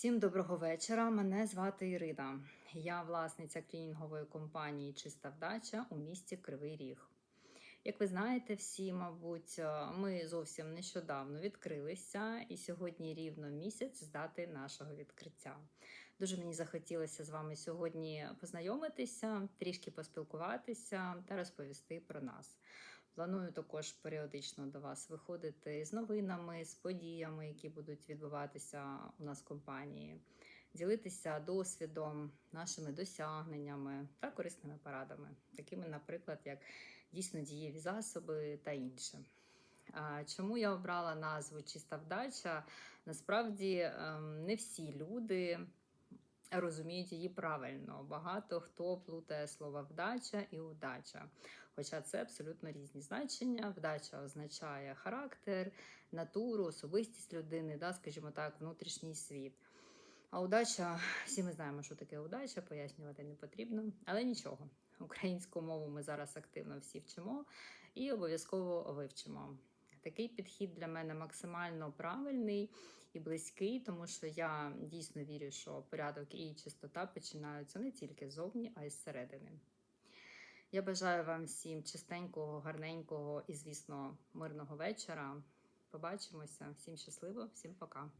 Всім доброго вечора. Мене звати Ірина. Я власниця клінінгової компанії Чиста вдача у місті Кривий Ріг. Як ви знаєте, всі, мабуть, е, ми зовсім нещодавно відкрилися, і сьогодні рівно місяць з дати нашого відкриття. Дуже мені захотілося з вами сьогодні познайомитися, трішки поспілкуватися та розповісти про нас. Планую також періодично до вас виходити з новинами, з подіями, які будуть відбуватися у нас в компанії, ділитися досвідом, нашими досягненнями та корисними порадами, такими, наприклад, як дійсно дієві засоби та інше. Чому я обрала назву Чиста вдача? Насправді ем, не всі люди розуміють її правильно. Багато хто плутає слова вдача і удача. Хоча це абсолютно різні значення. Вдача означає характер, натуру, особистість людини, да, скажімо так, внутрішній світ. А удача, всі ми знаємо, що таке удача, пояснювати не потрібно, але нічого. Українську мову ми зараз активно всі вчимо і обов'язково вивчимо. Такий підхід для мене максимально правильний і близький, тому що я дійсно вірю, що порядок і чистота починаються не тільки ззовні, а й зсередини. Я бажаю вам всім чистенького, гарненького і, звісно, мирного вечора. Побачимося. Всім щасливо, всім пока.